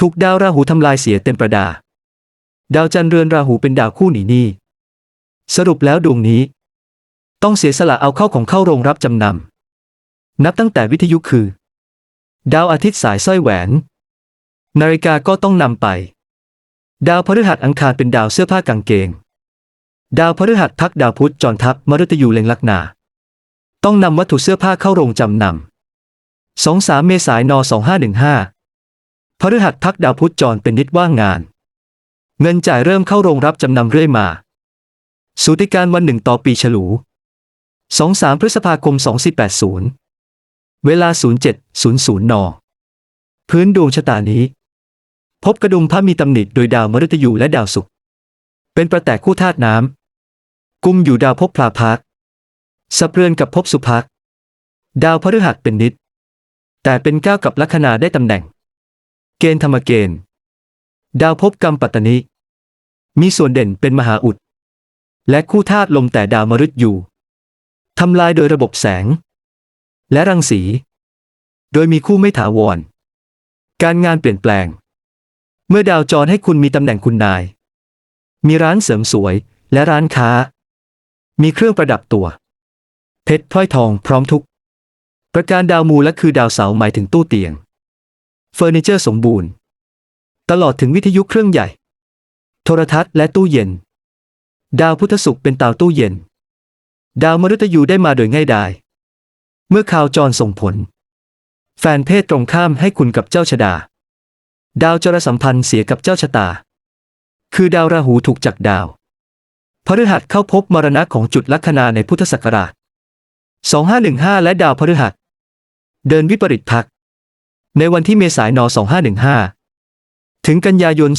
ถูกดาวราหูทำลายเสียเต็มประดา ดาวจันทร์เรือนราหูเป็นดาวคู่หนีนี้สรุปแล้วดวงนี้ ต้องเสียสละเอาเข้าของเข้าโรงรับจำนำนับตั้งแต่วิทยุคือ ดาวอาทิตย์สายสร้อยแหวน นาฬิกาก็ต้องนำไป ดาวพฤหัสอังคารเป็นดาวเสื้อผ้ากางเกง ดาวพฤหัสพักดาวพุธจรทับมฤตยูเล็งลักนา ต้องนำวัตถุเสื้อผ้าเข้าโรงจำนำสองสามเมษายน 2515 พฤหัสพักดาวพุธจรเป็นนิดว่างงาน เงินจ่ายเริ่มเข้าโรงรับจำนำเรื่อยมา สูติการวันหนึ่งต่อปีฉลู 23 พฤษภาคม 2480 เวลา 0700 น พื้นดวงชะตานี้ พบกระดุมพระมีตำหนิโดยดาวมฤตยูและดาวศุกร์เป็นประแตกคู่ธาตุน้ำกุมอยู่ดาวภพพลาพักสับเรือนกับภพสุภักดาวพฤหัสเป็นนิด แต่เป็นก้าวกับลัคนาได้ตำแหน่ง ณฑ์ธรรมเกณฑ์ ดาวภพกรรมปัตตนิ มีส่วนเด่นเป็นมหาอุด และคู่ธาตุลมแต่ดาวมฤตยูทำลายโดยระบบแสง และรังสี โดยมีคู่ไม่ถาวร การงานเปลี่ยนแปลง เมื่อดาวจรให้คุณมีตำแหน่งคุณนาย มีร้านเสริมสวยและร้านค้า มีเครื่องประดับตัว เพชรพลอยทองพร้อมทุก ประการดาวมูลและคือดาวเสาหมายถึงตู้เตียง เฟอร์นิเจอร์สมบูรณ์ ตลอดถึงวิทยุเครื่องใหญ่ โทรทัศน์และตู้เย็น ดาวพุทธศุกร์เป็นเตาตู้เย็น ดาวมฤตยูได้มาโดยง่ายดายเมื่อข่าวจรส่งผล แฟนเพศตรงข้ามให้คุณกับเจ้าชะดา ดาวจรสัมพันธ์เสียกับเจ้าชะตา คือดาวราหูถูกจักดาวพฤหัสเข้าพบมรณะของจุดลัคนาในพุทธศักราช 2515 และดาวพฤหัส เดินวิปริตพัก ในวันที่เมษายน 2515 ถึงกันยายน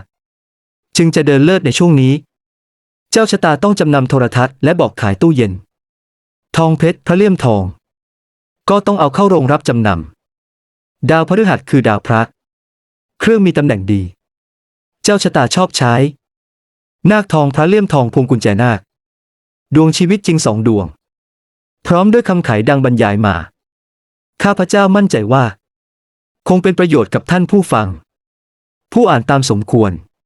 2515 จึงจะเดินเลิศในช่วงนี้ เจ้าชะตาต้องจำนำโทรทัศน์และบอกขายตู้เย็น ทองเพชรพระเลี่ยมทอง ก็ต้องเอาเข้าโรงรับจำนำ ดาวพฤหัสคือดาวพระเครื่องมีตำแหน่งดี เจ้าชะตาชอบใช้ นาคทองพระเลี่ยมทองพวงกุญแจนาค ดวงชีวิตจริงสองดวง พร้อมด้วยคำไขดังบรรยายมา ข้าพเจ้ามั่นใจว่า คงเป็นประโยชน์กับท่านผู้ฟัง ผู้อ่านตามสมควร